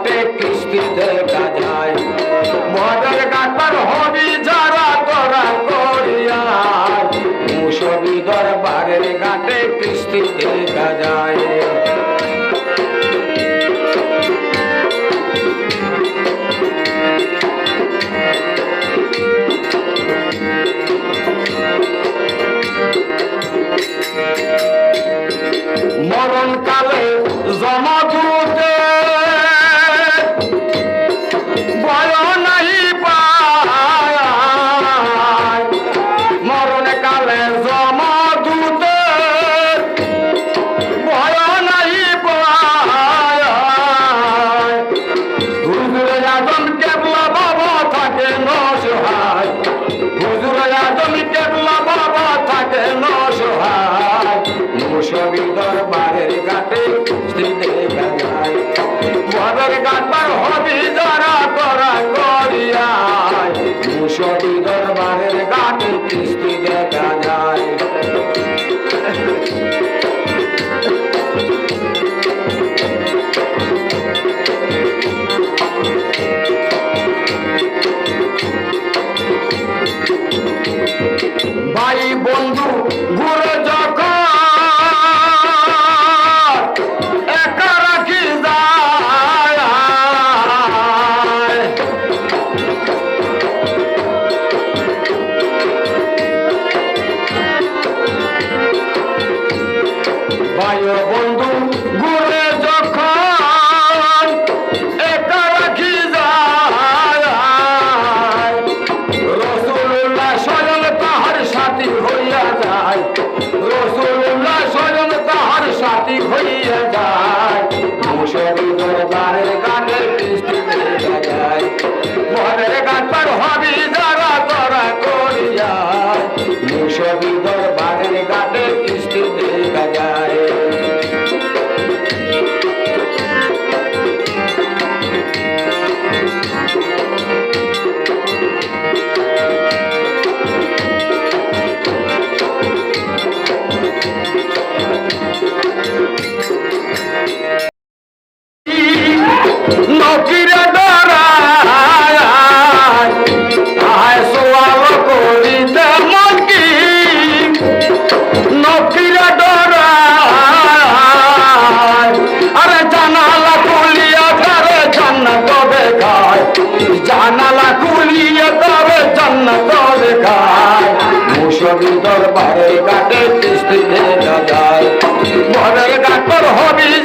ঘাটে কিস্তিতে বাজায় মদের ঘাট পার হবি যারা তোরা করিয়া মুসবি দরবারের ঘাটে কিস্তিতে বাজায় সবের গান হবে যারা ভাই বন্ধু, ঘুরে যখন একা রাখি যায়, রসুল্লাহ স্বয়ং তাহার সাথী হইয়া যায়, রসুল্লাহ স্বয়ং তাহার সাথী হইয়া যায়। মুসরি দরবারের গানের কৃষ্টি মনের গান পার হবি যারা তারা করিয়া। মুসরি দিতে দাদার মনের গাঁটর হবি।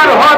ছবি দরবারের